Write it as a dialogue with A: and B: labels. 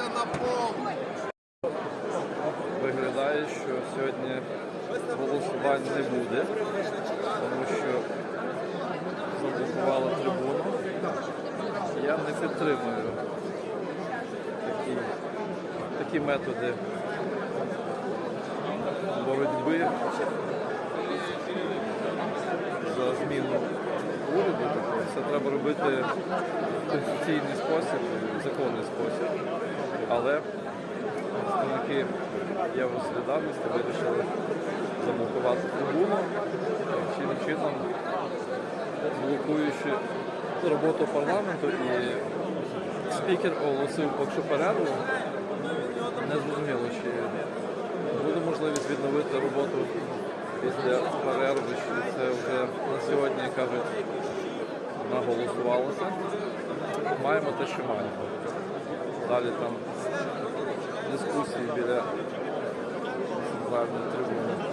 A: Готуйтеся на повну. Виглядає, що сьогодні голосувань не буде, тому що заблокували трибуну. Я не підтримую такі, такі методи боротьби за зміну уряду. Тобто це треба робити в конституційний спосіб, законний спосіб. Але представники Євросолідарності вирішили заблокувати трибуну, таким чином блокуючи роботу парламенту і спікер оголосив поки перерву. Не зрозуміло, чи буде можливість відновити роботу після перерви, чи це вже на сьогодні, кажуть, наголосувалося. Маємо те, що маємо. Далі там дискусії біля центральної трибуни.